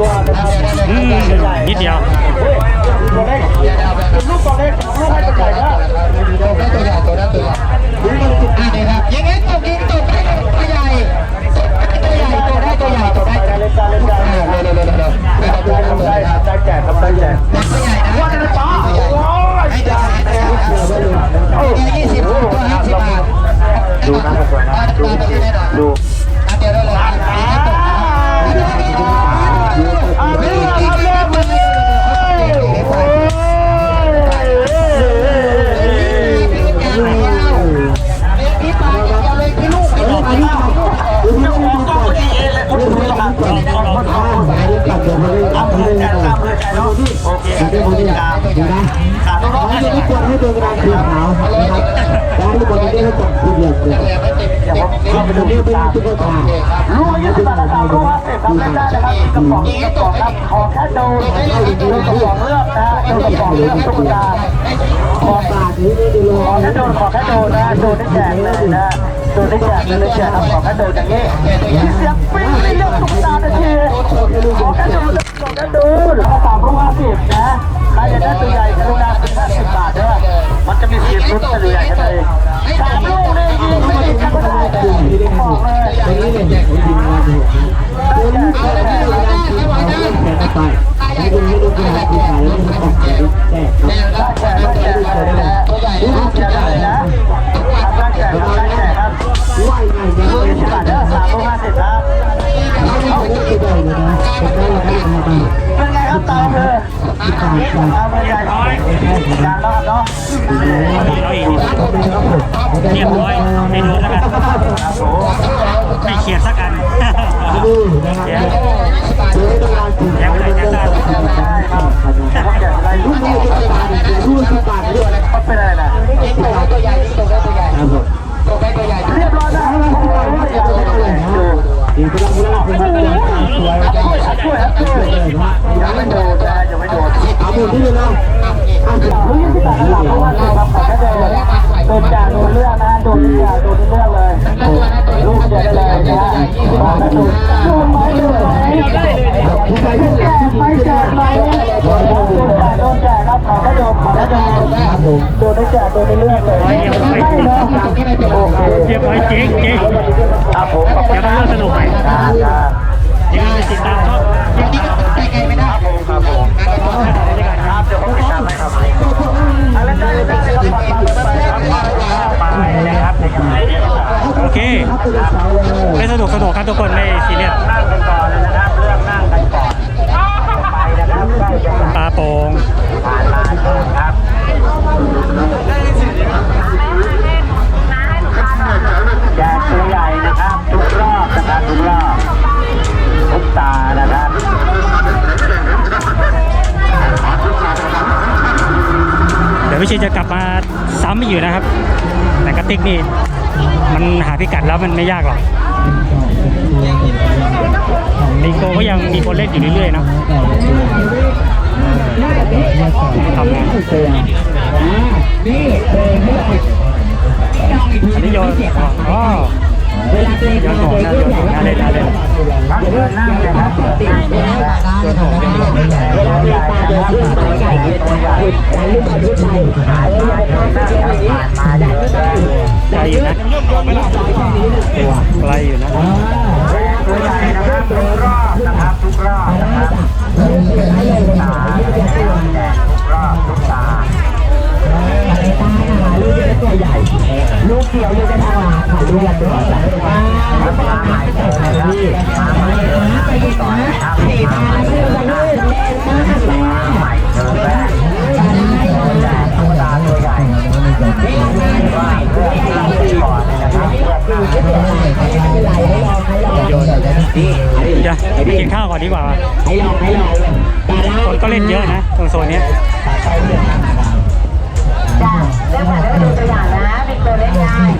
ตัวนะครับอืมนิดเดียวตัวเล็กลูกตัวเล็กลูกให้ตัวใหญ่นะตัวได้ตัวใหญ่ตัวได้ตัวใหญ่อ่านี่ครับยังไงตกยิงตกได้ตัวใหญ่ตัวใหญ่ตัวได้ตัวใหญ่ตัวได้การเล่นการเล่นการเร็วเร็วเร็วเร็วเร็วได้ได้ได้แจกครับได้แจกตัวใหญ่นะว่าจะป้าโอ้ยให้ตัวใหญ่ตัวยี่สิบตัวห้าสิบบาทดูนะสวยนะดูดูอันเดียว รู้ว่าเสร็จทำเล่นได้นะครับกระป๋องกระป๋องครับขอแค่ดูดูกระป๋องเลือกนะดูกระป๋องเลือกตุ๊กตาขอบาทนี้ไม่ได้ลขอแค่โดนขอแค่โดนนะโดนได้แจกเลยนะโดนได้แจกเลยแจกครับขอแค่โดนอย่างนี้เสียงปิ้งไม่เลือกตุ๊กตาทันทีขอแค่โดนขอแค่โดนแล้วก็สามร้อยห้าสิบนะใครอยากได้ตัวใหญ่กรุณาซื้อห้าสิบบาทด้อมันจะมีสิทธิ์ลุ้นตัวใหญ่แค่ไหนสามลูกเลยยิงไม่ยิงก็ได้บอกเลย ตรงนี้เนี่ยผมยิงมาดูตัวได้กระดานสีขาวเล่นแขนไปให้ดูให้ดูกระดานสีขาวแล้วมันออกแขนแตกครับแจกแจกแจกเลยนะตัวใหญ่นะแจกเลยนะทำแจกทำแจกครับว่ายไงเนี่ยยี่สิบบาทเด้อสามร้อยห้าสิบครับเขาไม่ได้เลยนะแต่ก็เราได้มาบ้างเป็นไงครับตามเธอตามเธอใหญ่จานแล้วครับเนาะเอาอีกเรียบร้อยไม่รู้แล้วกันไม่เขียนสักอัน ดูนะครับดูให้กระดานสีขาวเล่นแขนผมแจกอะไรลูลูกนี้นี้เป็นกระดานดูสิบบาทด้วยมันเป็นอะไรนะยิงตกได้ตัวใหญ่ตัวใหญ่ครับผมตกได้ตัวใหญ่เรียบร้อยนะดูดีกำลังเล่นเป็นแบบสวยช่วยช่วยช่วยยังไม่โดนนะยังไม่โดนเอาหมดที่เลยนะ นครับผมโดนได้แจกโดนได้เลือกเลยไม่เนาะโอเคเรียบร้อยเจ๊งเจ๊งครับผมขอบคุณเดี๋ยวมาเริ่มสนุกใหม่ครับยังไงติดตามช่องวันนี้ก็ไปไกลไม่ได้ ครับผมครับเดี๋ยวผมติดตามให้ครับอะไรได้เลยไปนะครับโอเคไม่สนุกสนุกครับทุกคนไม่ซีเรียสนั่งกันก่อนเลยนะครับเรื่องนั่งกันก่อนไปนะครับปลาโป่งผ่านมาครับแจกตัวใหญ่นะครับทุกรอบนะครับทุกรอบทุกตา นะครับเดี๋ยนจะกลับมาซ้ำอยู่นะครับ แต่กระติกนี่มันหาพิกัดแล้วมันไม่ยากหรอกลิงโกก็ยังมีคนเล่นอยู่เรื่อยๆนะทำงานอันนี้โยนอ๋อโยนของนะโยนของนะเล่นนะเล่นพักเดินนั่งเลยครับติดตัวใหญ่นะ ครับตัวใหญ่ตัวใหญ่ไกลอยู่นะไกลอยู่นะตัวใหญ่นะครับทุกรอบนะครับทุกรอบนะครับทุกตาทุกรอบทุกตาลูกเขียวลูกจะทางหลังค่ะลูกยังไม่ออกจากมาใหม่เลยนะครับมาหม่เลยนะครับ นจะกินข้าวก่อนดีกว่าคนก็เล่นเยอะนะตรงโซนนี้จ้าเริ่มผ่านได้ดูตัวอย่างนะเป็นตัวเล็กง่าย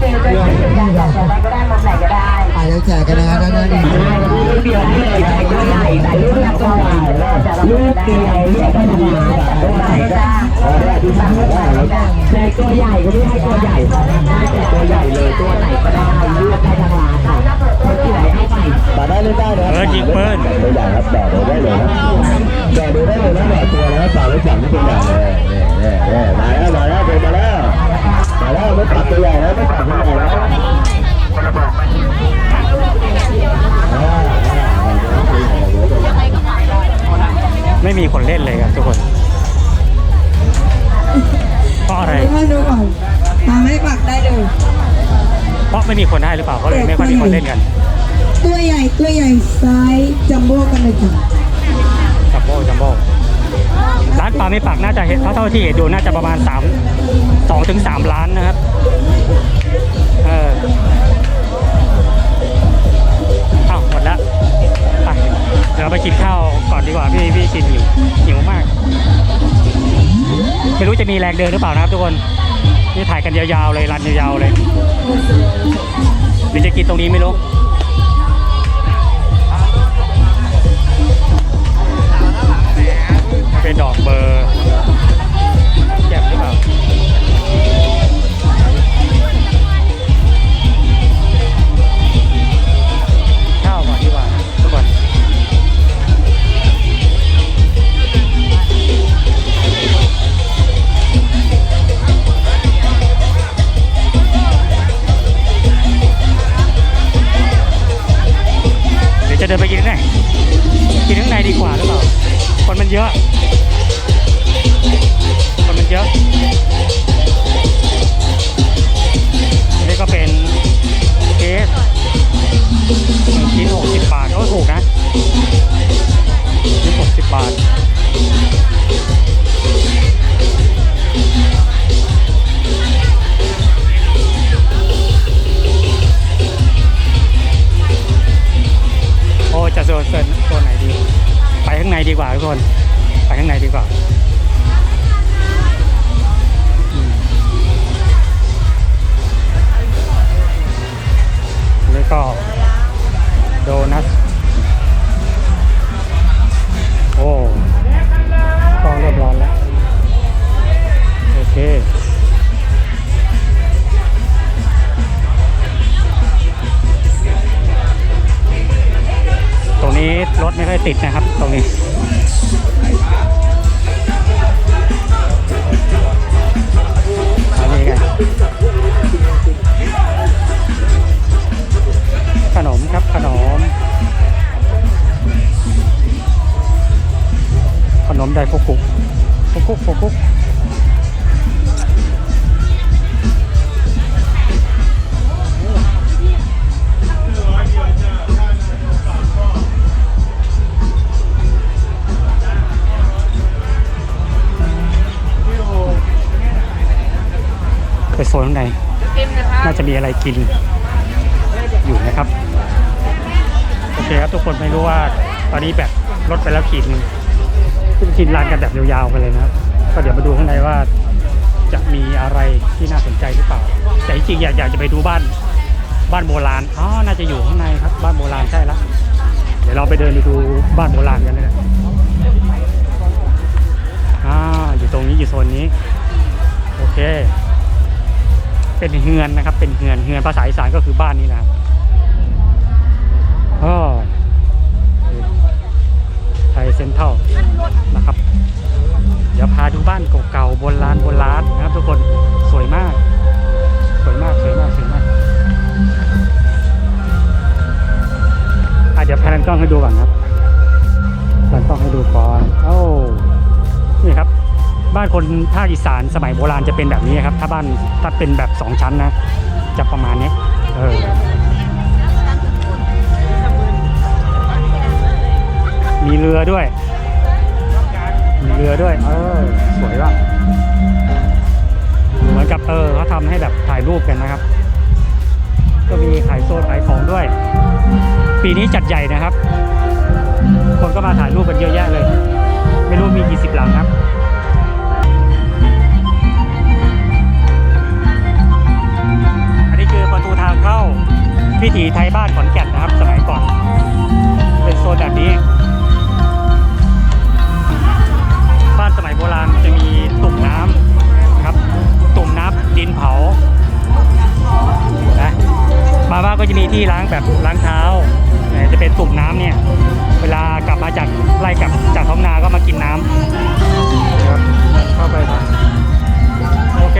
ฟิลจะยืดอย่างอย่างไรก็ได้มุมไหนก็ได้ไปแล้วแจกกันนะครับด้านนี้ลูกเดียวที่ใหญ่ก็ใหญ่แต่ลูกเดียวก็ใหญ่ลูกเดียวเรียกว่าทำงาแต่ตัวไหนจ้าดูตามตัวไหนจ้าแต่ตัวใหญ่ก็ไม่ให้ตัวใหญ่ได้แต่ตัวใหญ่เลยตัวไหนก็ได้ เข้าไปมาได้ไม่ได้นะเออยิงปืนตัวอย่างครับแบกดูได้เลยครับแบกดูได้เลยนะแบกตัวแล้วสาวแล้วจับไม่ตัวอย่างเลยเนี่ยเนี่ยมาแล้วมาแล้วเดินมาแล้วมาแล้วไม่ตัดตัวใหญ่แล้วไม่ตัดตัวใหญ่แล้วอ่าไม่มีคนเล่นเลยครับทุกคนเพราะอะไรมาดูก่อนมาไม่ปักได้เลยเพราะไม่มีคนให้หรือเปล่าเขาเลยไม่ค่อยมีคนเล่นกัน ตัวใหญ่ตัวใหญ่ไซส์จัมโบ้กันเลยค่ะจัมโบ้จัมโบ้ร้านปลาไม่ปักน่าจะเห็นเท่าเท่าที่เห็นดูน่าจะประมาณ3 2ถึง3ล้านนะครับเอออ้าวหมดแล้วไปเดี๋ยวเราไปกินข้าวก่อนดีกว่าพี่พี่กินหิวหิวมากไม่รู้จะมีแรงเดินหรือเปล่านะครับทุกคนนี่ถ่ายกันยาวๆเลยรันยาวๆเลยหรือจะกินตรงนี้ไม่รู้ ดอกเบอร์ สิบบาท โอ้จะโซนโซนโซนไหนดี ไปข้างในดีกว่าทุกคน ไปข้างในดีกว่าแล้วก็โดนัท ติดนะครับ ตรงนี้ขนมครับขนม ขนมไดฟุกุฟุกุฟุกุ โซนข้างในน่าจะมีอะไรกินอยู่นะครับ โอเคครับทุกคนไม่รู้ว่าตอนนี้แบบลดไปแล้วขีดหนึงซึ่งกินร้านกันแบบยาวๆไปเลยนะครับ ก็เดี๋ยวมาดูข้างในว่าจะมีอะไรที่น่าสนใจหรือเปล่า แต่จริงๆอยากอยากจะไปดูบ้านบ้านโบราณอ๋อน่าจะอยู่ข้างในครับ บ้านโบราณใช่แล้วเดี๋ยวเราไปเดินไปดูบ้านโบราณกันเลยนะอ่าอยู่ตรงนี้อยู่โซนนี้ โอเค เป็นเฮือนนะครับ เป็นเฮือนเฮือนภาษาอีสานก็คือบ้านนี้นะครับอ๋อไทยเซ็นเทรัลนะครับ เดี๋ยวพาดูบ้านเก่าๆโบราณโบราณนะครับ ทุกคนสวยมาก สวยมากสวยมากสวยมากอะเดี๋ยวแพนกล้องให้ดูก่อนครับแพนกล้องให้ดูก่อนโอ้นี่ครับ บ้านคนภาคอีสานสมัยโบราณจะเป็นแบบนี้ครับ ถ้าบ้านถ้าเป็นแบบสองชั้นนะ จะประมาณนี้เออมีเรือด้วย มีเรือด้วย เออ สวยว่ะเหมือนกับเออเขาทำให้แบบถ่ายรูปกันนะครับ ก็มีขายโซนขายของด้วย ปีนี้จัดใหญ่นะครับ คนก็มาถ่ายรูปกันเยอะแยะเลย ไม่รู้มีกี่สิบหลังครับางเข้าพิถีไทยบ้านขอนแก่นนะครับสมัยก่อน เป็นโซนแบบนี้ บ้านสมัยโบราณจะมีตุ่มน้ำครับ ตุ่มน้ำดินเผานะมาบ้านก็จะมีที่ล้างแบบล้างเท้าจะเป็นตุ่มน้ำเนี่ย เวลากลับมาจากไล่กลับจากท้องนาก็มากินน้ำครับเข้าไปครับโอเค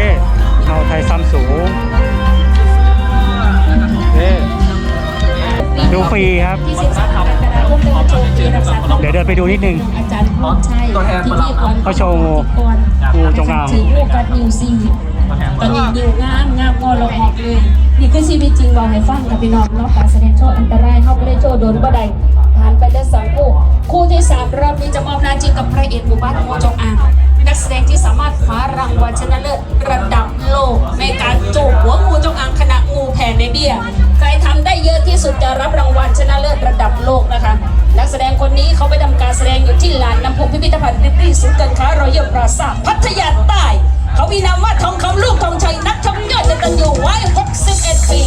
เอาไทยซ้ำสูง ดูฟรีครับ ที่สิบสามกรกฎาคมเป็นวัชว์ฟรีนะคะขอเดี๋ยวเดินไปดูนิดนึง อาจารย์พชัยที่เรียกวัเขาโชว์งูงูจงอาง ถือโอกาสนิวซีตอนนี้นิวงามงามงอลงออกเลยนี่คือชีวิตจริงบอกให้ฟังกับพี่น้องเนอกการแสดงโชว์อันตรายเขาไปได้โชว์โดนบ่ได้ผ่านไปได้สองคู่คู่ที่สามรอบนี้จะมอบหน้าจริงกับพระเอกหมู่บ้านงูจงอางนักแสดงที่สามารถคว้ารางวัลชนะเลิศระดับโลกในการจูบหัวงูจงอางขณะงูแผ่ในเบี้ย ใครทำได้เยอะที่สุดจะรับรางวัลชนะเลิศระดับโลกนะคะ นักแสดงคนนี้เขาไปทำการแสดงอยู่ที่ลานน้ำพุพิพิธภัณฑ์ริบลี่สุดกันค้ารอยยี่ปราสาทพัทยาใต้ เขามีนามว่าทองคำลูกทองชัยนักชกยอดในตันอยู่วัย61 ปี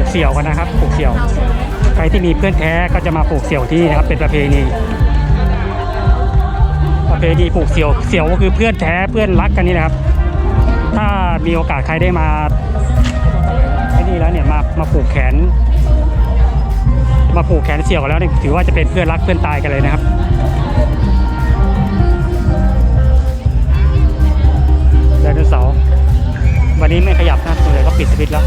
ลูกเสี่ยวกันนะครับผูกเสี่ยว ใครที่มีเพื่อนแท้ก็จะมาผูกเสี่ยวที่นะครับเป็นประเพณีประเพณีผูกเสี่ยวเสี่ยวก็คือเพื่อนแท้เพื่อนรักกันนี่นะครับ ถ้ามีโอกาสใครได้มาที่นี่แล้วเนี่ยมามาผูกแขน มาผูกแขนเสี่ยวแล้วเนี่ยถือว่าจะเป็นเพื่อนรักเพื่อนตายกันเลยนะครับไดโนเสาร์วันนี้ไม่ขยับนะส่วนใหญ่ก็ปิดสวิตช์แล้ว